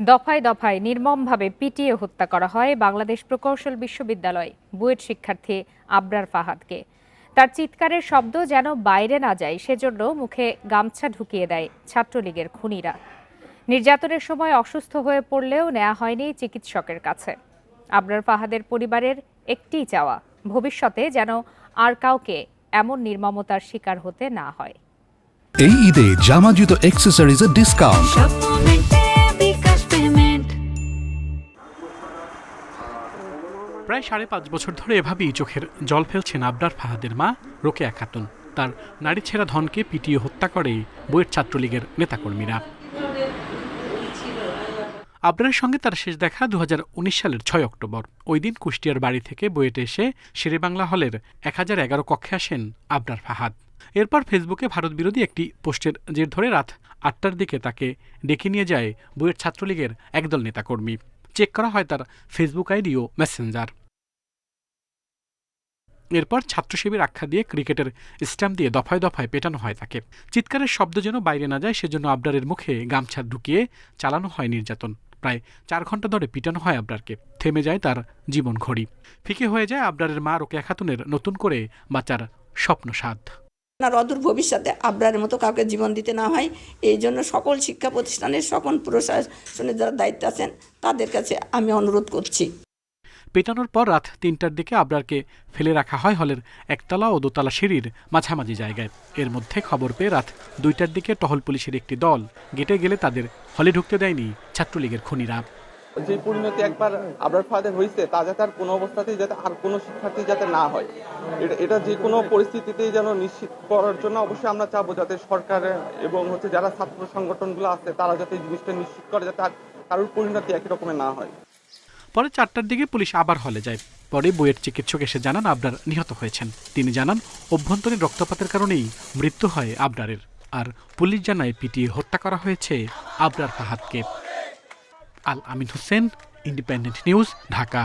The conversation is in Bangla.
দফায় দফায় নির্মমভাবে পিটিয়ে হত্যা করা হয় বাংলাদেশ প্রকৌশল বিশ্ববিদ্যালয় বুয়েট শিক্ষার্থী আবরার ফাহাদকে। তার চিৎকারের শব্দ যেন বাইরে না যায় সেজন্য মুখে গামছা ঢুকিয়ে দেয় ছাত্রলীগের খুনিরা। নির্যাতনের সময় অসুস্থ হয়ে পড়লেও নেওয়া হয়নি চিকিৎসকের কাছে। আবরার ফাহাদের পরিবারের একটিই চাওয়া ভবিষ্যতে যেন আর কাউকে এমন নির্মমতার শিকার হতে না হয়। এই ঈদে জামা জুতো অ্যাক্সেসরিজের ডিসকাউন্ট প্রায় সাড়ে পাঁচ বছর ধরে এভাবেই চোখের জল ফেলছেন আবরার ফাহাদের মা রোকেয়া খাতুন। তার নারী ছেঁড়া ধনকে পিটিয়ে হত্যা করে বইয়ের ছাত্রলীগের নেতাকর্মীরা। আবরারের সঙ্গে তার শেষ দেখা দু হাজার উনিশ সালের ছয় অক্টোবর। ওই দিন কুষ্টিয়ার বাড়ি থেকে বইয়েটে এসে শেরেবাংলা হলের এক হাজার এগারো কক্ষে আসেন আবরার ফাহাদ। এরপর ফেসবুকে ভারত বিরোধী একটি পোস্টের জের ধরে রাত আটটার দিকে তাকে ডেকে নিয়ে যায় বইয়ের ছাত্রলীগের একদল নেতাকর্মী। চেক করা হয় তার ফেসবুক আইডি ও মেসেঞ্জার। এরপর ছাত্র শিবির আখ্যা দিয়ে ক্রিকেটের স্ট্যাম্প দিয়ে দফায় দফায় পেটানো হয় তাকে। চিৎকারের শব্দ যেন বাইরে না যায়, সেজন্য আবরারের মুখে গামছা ঢুকিয়ে চালানো হয় নির্যাতন। প্রায় চার ঘণ্টা ধরে পিটানো হয় আবরারকে। থেমে যায় তার জীবন ঘড়ি। ফিকে হয়ে যায় আবরারের মা রোকেয়া খাতুনের নতুন করে বাঁচার স্বপ্ন সাধ আপনার অদূর ভবিষ্যতে আবরারের মতো কাউকে জীবন দিতে না হয়। এই জন্য সকল শিক্ষা প্রতিষ্ঠানের, সকল প্রশাসনের যারা দায়িত্ব আছেন, তাদের কাছে আমি অনুরোধ করছি। পেটানোর পর রাত তিনটার দিকে আবরারকে ফেলে রাখা হয় হলের একতলা ও দোতলা সিঁড়ির মাঝামাঝি জায়গায়। এর মধ্যে খবর পেয়ে রাত দুইটার দিকে টহল পুলিশের একটি দল গেটে গেলে তাদের হলে ঢুকতে দেয়নি ছাত্রলীগের খুনিরা। যে পরিণতি একবার আবরার ফাদের হয়েছে, তা যাতে আর কোনো অবস্থাতেই যাতে আর কোনো শিক্ষার্থী যাতে না হয়। এটা এটা যে কোনো পরিস্থিতিতেই যেন নিশ্চিত করার জন্য অবশ্যই আমরা চাবো যাতে সরকার এবং হচ্ছে যারা ছাত্র সংগঠনগুলো আছে, তারা যাতে জিনিসটা নিশ্চিত করে যাতে আর কারোর পরিণতি একই রকমের না হয়। পরে চারটার দিকে পুলিশ আবার হলে যায়। পরে বইয়ের চিকিৎসক এসে জানান আবরার নিহত হয়েছেন। তিনি জানান, অভ্যন্তরীণ রক্তপাতের কারণেই মৃত্যু হয় আবরারের। আর পুলিশ জানায়, পিটিয়ে হত্যা করা হয়েছে Abrar ফাহাদকে। Al Amin Hossain independent news Dhaka.